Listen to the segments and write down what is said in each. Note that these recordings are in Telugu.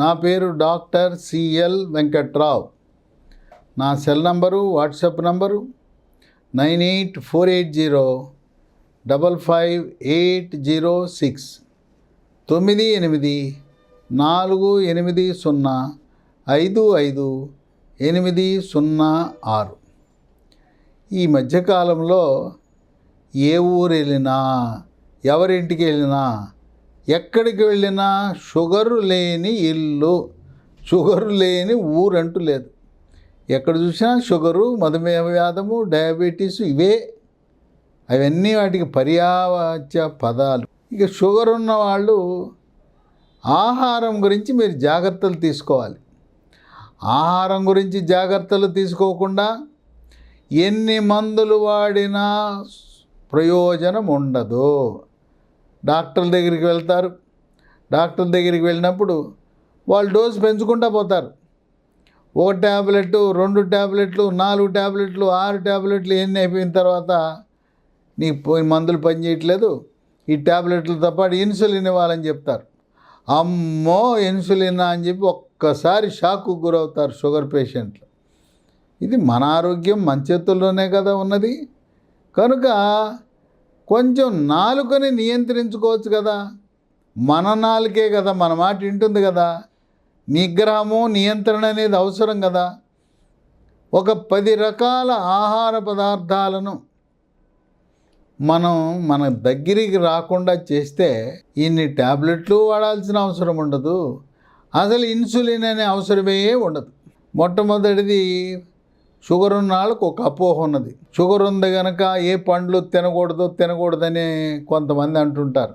నా పేరు డాక్టర్ సిఎల్ వెంకట్రావు. నా cell number WhatsApp number nine eight four eight zero double five eight zero six. తొమ్మిది ఎనిమిది నాలుగు ఎనిమిది సున్నా ఐదు ఐదు ఎనిమిది సున్నా ఆరు. ఈ మధ్యకాలంలో ఏ ఊరు వెళ్ళినా ఎవరింటికి వెళ్ళినా ఎక్కడికి వెళ్ళినా షుగరు లేని ఇల్లు షుగరు లేని ఊరంటూ లేదు. ఎక్కడ చూసినా షుగరు మధుమేహ వ్యాధము డయాబెటీస్ ఇవే. అవన్నీ వాటికి పర్యావచ్య పదాలు. ఇక షుగర్ ఉన్న వాళ్ళు ఆహారం గురించి మీరు జాగ్రత్తలు తీసుకోవాలి. ఆహారం గురించి జాగ్రత్తలు తీసుకోకుండా ఎన్ని మందులు వాడినా ప్రయోజనం ఉండదు. డాక్టర్ల దగ్గరికి వెళ్తారు. డాక్టర్ దగ్గరికి వెళ్ళినప్పుడు వాళ్ళు డోసు పెంచుకుంటూ పోతారు. ఒక ట్యాబ్లెట్ రెండు ట్యాబ్లెట్లు నాలుగు ట్యాబ్లెట్లు ఆరు ట్యాబ్లెట్లు ఎన్ని అయిపోయిన తర్వాత నీకు పోయి మందులు పనిచేయట్లేదు ఈ ట్యాబ్లెట్లు పాటు ఇన్సులిన్ ఇవ్వాలని చెప్తారు. అమ్మో ఇన్సులిన్ అని చెప్పి ఒక్కసారి షాక్కు గురవుతారు షుగర్ పేషెంట్లు. ఇది మన ఆరోగ్యం మన చేతుల్లోనే కదా ఉన్నది. కనుక కొంచెం నాలుకని నియంత్రించుకోవచ్చు కదా. మన నాలుకే కదా మన మాట వింటుంది కదా. నిగ్రహము నియంత్రణ అనేది అవసరం కదా. ఒక పది రకాల ఆహార పదార్థాలను మనం మన దగ్గరికి రాకుండా చేస్తే ఇన్ని ట్యాబ్లెట్లు వాడాల్సిన అవసరం ఉండదు. అసలు ఇన్సులిన్ అనే అవసరమే ఉండదు. మొట్టమొదటిది షుగర్ ఉన్న వాళ్ళకు ఒక అపోహ ఉన్నది. షుగర్ ఉంది కనుక ఏ పండ్లు తినకూడదు తినకూడదని కొంతమంది అంటుంటారు.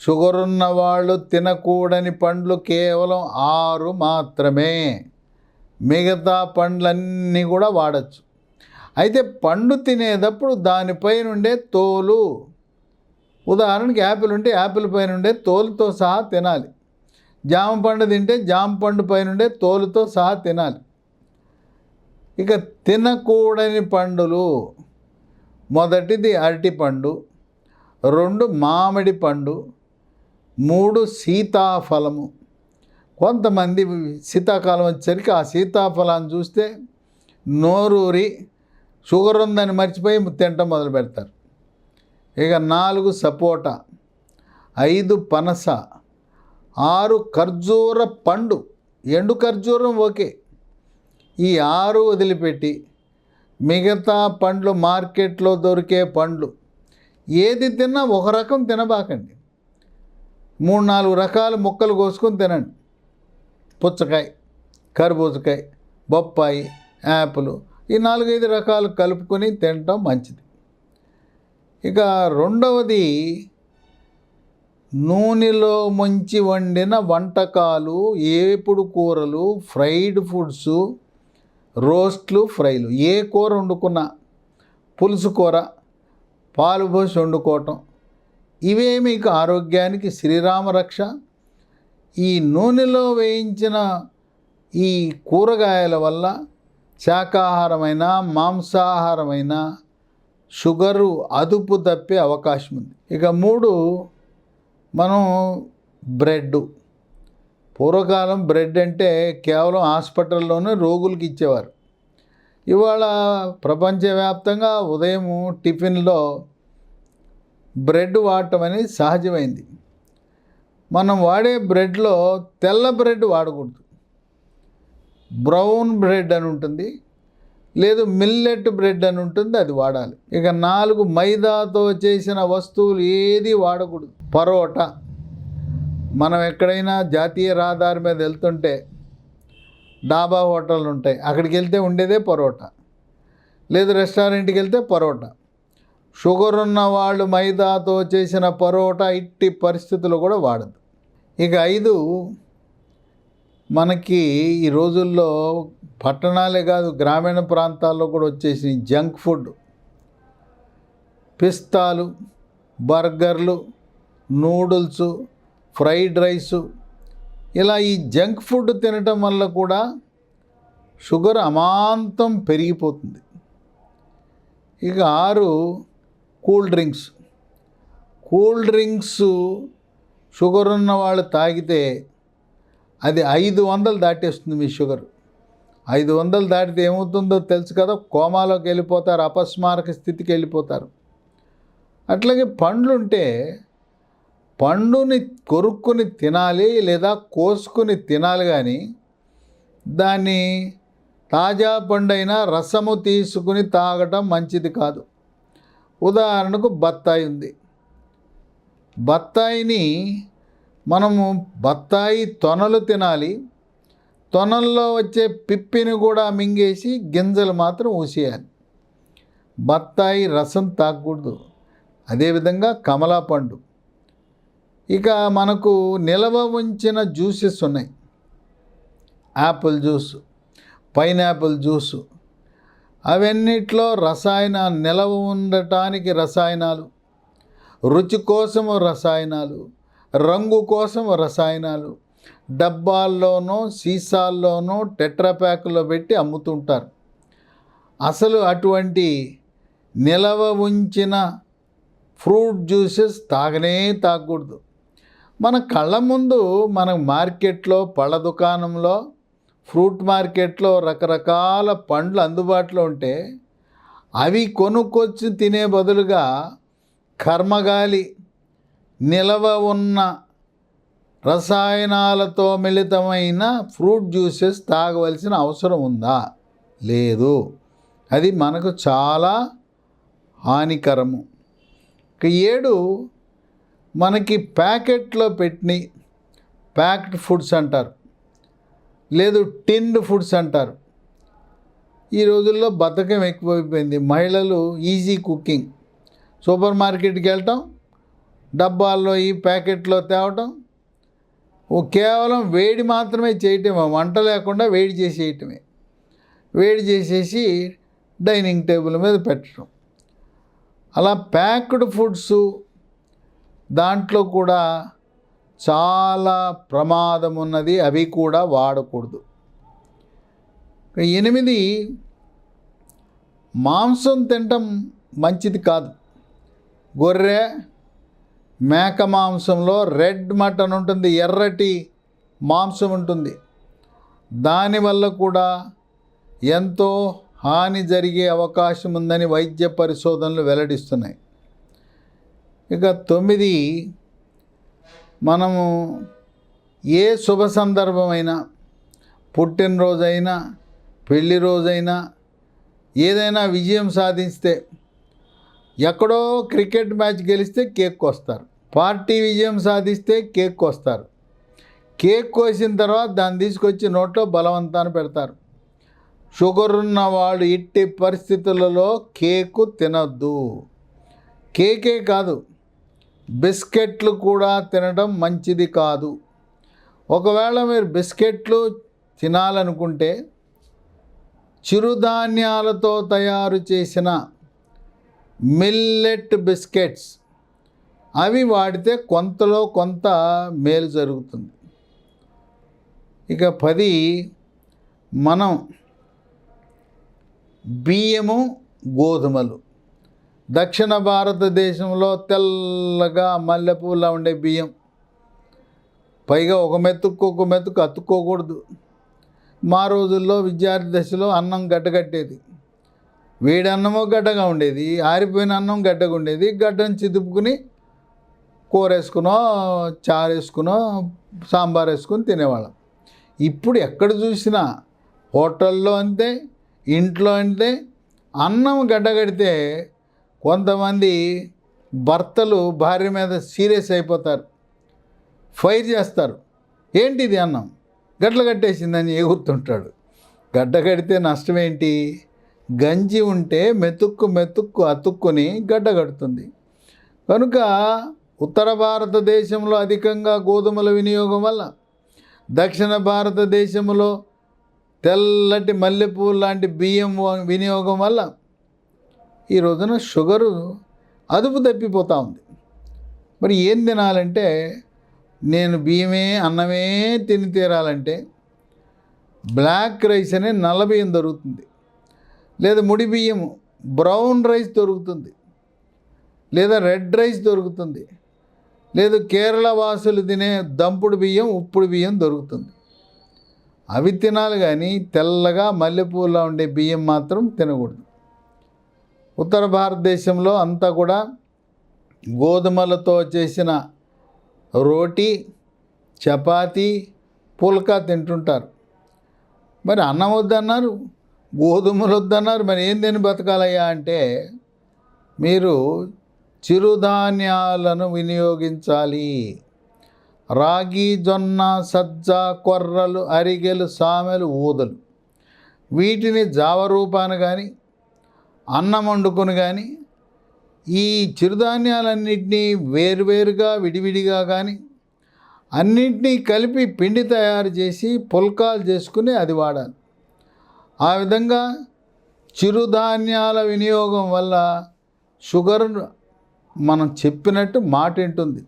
షుగర్ ఉన్న వాళ్ళు తినకూడని పండ్లు కేవలం ఆరు మాత్రమే. మిగతా పండ్లన్నీ కూడా వాడచ్చు. అయితే పండు తినేటప్పుడు దానిపై నుండే తోలు. ఉదాహరణకి యాపిల్ ఉంటే యాపిల్ పైన ఉండే తోలుతో సహా తినాలి. జామ పండు తింటే జామ పండు పైన ఉండే తోలుతో సహా తినాలి. ఇక తినకూడని పండులు. మొదటిది అరటిపండు రెండు మామిడి పండు మూడు సీతాఫలము. కొంతమంది శీతాకాలం వచ్చేసరికి ఆ సీతాఫలాన్ని చూస్తే నోరూరి షుగర్ ఉందని మర్చిపోయి తినటం మొదలు పెడతారు. ఇక నాలుగు సపోటా ఐదు పనస ఆరు ఖర్జూర పండు. ఎండు ఖర్జూరం ఓకే. ఈ ఆరు వదిలిపెట్టి మిగతా పండ్లు మార్కెట్లో దొరికే పండ్లు ఏది తిన్నా ఒక రకం తినబాకండి. మూడు నాలుగు రకాల ముక్కలు కోసుకొని తినండి. పుచ్చకాయ కర్బూజకాయ బొప్పాయి యాపిల్ ఈ నాలుగైదు రకాలు కలుపుకొని తినటం మంచిది. ఇక రెండవది నూనెలో ముంచి వండిన వంటకాలు ఏపుడు కూరలు ఫ్రైడ్ ఫుడ్స్ రోస్ట్లు ఫ్రైలు. ఏ కూర వండుకున్నా పులుసు కూర పాలు పోసి వండుకోవటం. ఇవే మీకు ఆరోగ్యానికి శ్రీరామ రక్ష. ఈ నూనెలో వేయించిన ఈ కూరగాయల వల్ల శాకాహారమైన మాంసాహారమైన షుగరు అదుపు తప్పే అవకాశం ఉంది ఇక మూడు మనం బ్రెడ్ పూర్వకాలం బ్రెడ్ అంటే కేవలం హాస్పిటల్లోనే రోగులకు ఇచ్చేవారు. ఇవాళ ప్రపంచవ్యాప్తంగా ఉదయం టిఫిన్లో బ్రెడ్ వాడటం అనేది సహజమైంది. మనం వాడే బ్రెడ్లో తెల్ల బ్రెడ్ వాడకూడదు. బ్రౌన్ బ్రెడ్ అని ఉంటుంది లేదు మిల్లెట్ బ్రెడ్ అని ఉంటుంది అది వాడాలి. ఇక నాలుగు మైదాతో చేసిన వస్తువులు ఏది వాడకూడదు. పరోటా మనం ఎక్కడైనా జాతీయ రహదారి మీద వెళ్తుంటే డాబా హోటల్ ఉంటాయి. అక్కడికి వెళ్తే ఉండేదే పరోటా. లేదు రెస్టారెంట్కి వెళ్తే పరోటా. షుగర్ ఉన్న వాళ్ళు మైదాతో చేసిన పరోటా ఇట్టి పరిస్థితులు కూడా వాడదు. ఇక ఐదు మనకి ఈ రోజుల్లో పట్టణాలే కాదు గ్రామీణ ప్రాంతాల్లో కూడా వచ్చేసి జంక్ ఫుడ్. పిస్తాలు బర్గర్లు నూడిల్స్ ఫ్రైడ్ రైసు. ఇలా ఈ జంక్ ఫుడ్ తినటం వల్ల కూడా షుగర్ అమాంతం పెరిగిపోతుంది. ఇక ఆరు cool drinks. Cool drinks sugar ఉన్న వాళ్ళు తాగితే అది ఐదు వందలు దాటేస్తుంది మీ షుగర్. ఐదు వందలు దాటితే ఏమవుతుందో తెలుసు కదా కోమాలోకి వెళ్ళిపోతారు అపస్మారక స్థితికి వెళ్ళిపోతారు. అట్లాగే పండ్లుంటే పండుని కొరుక్కుని తినాలి లేదా కోసుకుని తినాలి కానీ దాన్ని తాజా పండైన రసము తీసుకుని తాగటం మంచిది కాదు. ఉదాహరణకు బత్తాయి ఉంది. బత్తాయిని మనము బత్తాయి తొనలు తినాలి. తొనల్లో వచ్చే పిప్పిని కూడా మింగేసి గింజలు మాత్రం ఊసేయాలి. బత్తాయి రసం తాగకూడదు. అదేవిధంగా కమలా పండు ఇక మనకు నిల్వ ఉంచిన జ్యూసెస్ ఉన్నాయి. యాపిల్ జ్యూస్ పైనాపిల్ జ్యూసు అవన్నిట్లో రసాయన నిలవ ఉండటానికి రసాయనాలు రుచి కోసము రసాయనాలు రంగు కోసం రసాయనాలు డబ్బాల్లోనో సీసాల్లోనో టెట్రాప్యాక్లో పెట్టి అమ్ముతుంటారు. అసలు అటువంటి నిలవ ఉంచిన ఫ్రూట్ జ్యూసెస్ తాగనే తాగకూడదు. మన కళ్ళ ముందు మన మార్కెట్లో పళ్ళ దుకాణంలో ఫ్రూట్ మార్కెట్లో రకరకాల పండ్లు అందుబాటులో ఉంటే అవి కొనుక్కొచ్చి తినే బదులుగా కర్మగాలి నిలవ ఉన్న రసాయనాలతో మిళితమైన ఫ్రూట్ జ్యూసెస్ తాగవలసిన అవసరం ఉందా? లేదు. అది మనకు చాలా హానికరము. ఇక ఏడు మనకి ప్యాకెట్లో పెట్టిన ప్యాక్డ్ ఫుడ్స్ అంటారు. లేదు టిన్డ్ ఫుడ్స్ అంటారు. ఈ రోజుల్లో బద్ధకం ఎక్కువైపోయింది. మహిళలు ఈజీ కుకింగ్. సూపర్ మార్కెట్కి వెళ్ళటం డబ్బాల్లో ఈ ప్యాకెట్లో తేవటం కేవలం వేడి మాత్రమే చేయటమే వంట లేకుండా వేడి చేసేయటమే. వేడి చేసేసి డైనింగ్ టేబుల్ మీద పెట్టడం. అలా ప్యాక్డ్ ఫుడ్స్ దాంట్లో కూడా చాలా ప్రమాదం ఉన్నది అవి కూడా వాడకూడదు. ఎనిమిది మాంసం తినటం మంచిది కాదు. గొర్రె మేక మాంసంలో రెడ్ మటన్ ఉంటుంది ఎర్రటి మాంసం ఉంటుంది. దానివల్ల కూడా ఎంతో హాని జరిగే అవకాశం ఉందని వైద్య పరిశోధనలు వెల్లడిస్తున్నాయి. ఇక తొమ్మిది మనము ఏ శుభ సందర్భమైనా పుట్టినరోజైనా పెళ్ళి రోజైనా ఏదైనా విజయం సాధిస్తే ఎక్కడో క్రికెట్ మ్యాచ్ గెలిస్తే కేక్ కోస్తారు. పార్టీ విజయం సాధిస్తే కేక్ కోస్తారు. కేక్ కోసిన తర్వాత దాన్ని తీసుకొచ్చి నోట్లో బలవంతాన్ని పెడతారు. షుగర్ ఉన్న వాళ్ళు ఇట్టి పరిస్థితులలో కేకు తినద్దు. కేకే కాదు. బిస్కెట్లు కూడా తినడం మంచిది కాదు. ఒకవేళ మీరు బిస్కెట్లు తినాలనుకుంటే చిరుధాన్యాలతో తయారు చేసిన మిల్లెట్ బిస్కెట్స్ అవి వాడితే కొంతలో కొంత మేలు జరుగుతుంది. ఇక పది మనం బియ్యము గోధుమలు. దక్షిణ భారతదేశంలో తెల్లగా మల్లెపూలా ఉండే బియ్యం. పైగా ఒక మెతుక్కు ఒక మెతుకు అతుక్కోకూడదు. మా రోజుల్లో విద్యార్థి దశలో అన్నం గడ్డగట్టేది. వేడి గడ్డగా ఉండేది. ఆరిపోయిన అన్నం గడ్డగా ఉండేది. గడ్డను చిదుపుకుని కూర వేసుకునో చారు వేసుకునో సాంబార్ వేసుకుని తినేవాళ్ళం. ఇప్పుడు ఎక్కడ చూసినా హోటల్లో అంతే ఇంట్లో అంతే అన్నం గడ్డగడితే కొంతమంది భర్తలు భార్య మీద సీరియస్ అయిపోతారు. ఫైర్ చేస్తారు. ఏంటిది అన్నం? గడ్డలు కట్టేసిందని ఎగురుతుంటాడు. గడ్డ కడితే నష్టం ఏంటి? గంజి ఉంటే మెతుక్కు మెతుక్కు అతుక్కుని గడ్డ కడుతుంది. కనుక ఉత్తర భారతదేశంలో అధికంగా గోధుమల వినియోగం వల్ల దక్షిణ భారతదేశంలో తెల్లటి మల్లెపూలు లాంటి బియ్యం వినియోగం వల్ల ఈ రోజున షుగరు అదుపు తప్పిపోతూ ఉంది. మరి ఏం తినాలంటే నేను బియ్యమే అన్నమే తిని తీరాలంటే బ్లాక్ రైస్ అనే నల్ల బియ్యం దొరుకుతుంది. లేదా ముడి బియ్యం బ్రౌన్ రైస్ దొరుకుతుంది. లేదా రెడ్ రైస్ దొరుకుతుంది. లేదు కేరళ వాసులు తినే దంపుడు బియ్యం ఉప్పుడు బియ్యం దొరుకుతుంది. అవి తినాలి కానీ తెల్లగా మల్లెపూలా ఉండే బియ్యం మాత్రం తినకూడదు. ఉత్తర భారతదేశంలో అంతా కూడా గోధుమలతో చేసిన రోటీ చపాతీ పుల్కా తింటుంటారు. మరి అన్నం వద్దన్నారు గోధుమలు వద్దన్నారు మరి ఏం తిని బతకాలయ్యా అంటే మీరు చిరుధాన్యాలను వినియోగించాలి. రాగి జొన్న సజ్జ కొర్రలు అరిగెలు సామెలు ఊదలు. వీటిని జావ రూపాన కానీ అన్నం వండుకొని కానీ ఈ చిరుధాన్యాలన్నింటినీ వేరువేరుగా విడివిడిగా కానీ అన్నింటినీ కలిపి పిండి తయారు చేసి పుల్కాలు చేసుకుని అది వాడాలి. ఆ విధంగా చిరుధాన్యాల వినియోగం వల్ల షుగర్ మనం చెప్పినట్టు మాట ఉంటుంది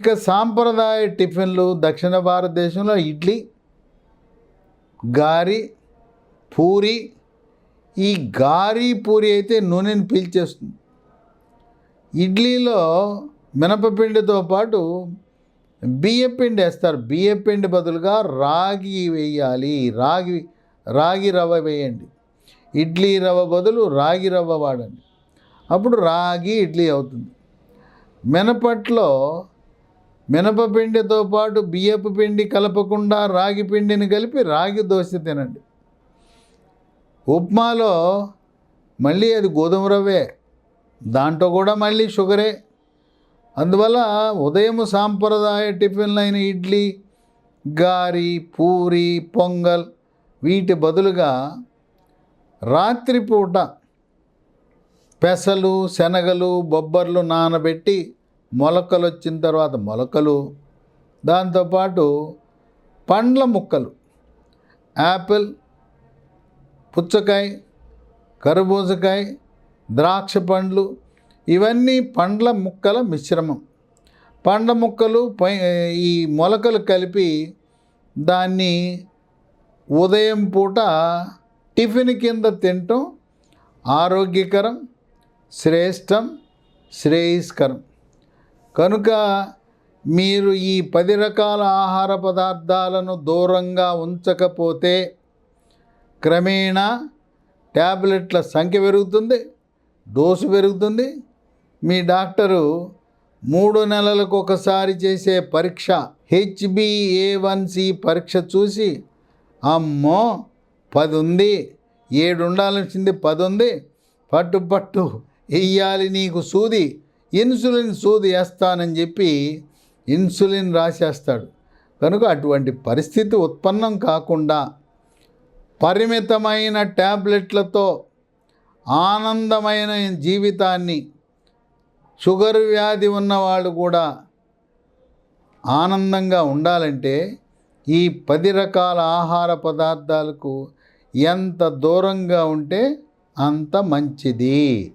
ఇక సాంప్రదాయ టిఫిన్లు దక్షిణ భారతదేశంలో ఇడ్లీ గారి పూరి ఈ గారీ పూరి అయితే నూనెని పీల్చేస్తుంది. ఇడ్లీలో మినపపిండితో పాటు బియ్యపిండి వేస్తారు. బియ్యపిండి బదులుగా రాగి వేయాలి. రాగి రాగి రవ్వ వేయండి. ఇడ్లీ రవ్వ బదులు రాగి రవ్వ వాడండి. అప్పుడు రాగి ఇడ్లీ అవుతుంది. మినపట్లో మినపపిండితో పాటు బియ్యపు పిండి కలపకుండా రాగి పిండిని కలిపి రాగి దోశ తినండి. ఉప్మాలో మళ్ళీ అది గోధుమ రవ్వే. దాంట్లో కూడా మళ్ళీ షుగరే. అందువల్ల ఉదయం సాంప్రదాయ టిఫిన్లు అయిన ఇడ్లీ గారి పూరి పొంగల్ వీటి బదులుగా రాత్రిపూట పెసలు శనగలు బొబ్బర్లు నానబెట్టి మొలకలు వచ్చిన తర్వాత మొలకలు దాంతోపాటు పండ్ల ముక్కలు యాపిల్ పుచ్చకాయ కర్బూజకాయ ద్రాక్ష పండ్లు ఇవన్నీ పండ్ల ముక్కల మిశ్రమం. పండ్ల ముక్కలు పై ఈ మొలకలు కలిపి దాన్ని ఉదయం పూట టిఫిన్ కింద తినటం ఆరోగ్యకరం శ్రేష్టం శ్రేయస్కరం. కనుక మీరు ఈ పది రకాల ఆహార పదార్థాలను దూరంగా ఉంచకపోతే క్రమేణా ట్యాబ్లెట్ల సంఖ్య పెరుగుతుంది డోసు పెరుగుతుంది. మీ డాక్టరు మూడు నెలలకు ఒకసారి చేసే పరీక్ష హెచ్బిఏ హెచ్బిఏవన్సి పరీక్ష చూసి అమ్మో పది ఉంది ఏడు ఉండాల్సింది పది ఉంది పట్టు పట్టు వెయ్యాలి నీకు సూది ఇన్సులిన్ సూది వేస్తానని చెప్పి ఇన్సులిన్ రాసేస్తాడు. కనుక అటువంటి పరిస్థితి ఉత్పన్నం కాకుండా పరిమితమైన ట్యాబ్లెట్లతో ఆనందమైన జీవితాన్ని షుగర్ వ్యాధి ఉన్నవాళ్ళు కూడా ఆనందంగా ఉండాలంటే ఈ పది రకాల ఆహార పదార్థాలకు ఎంత దూరంగా ఉంటే అంత మంచిది.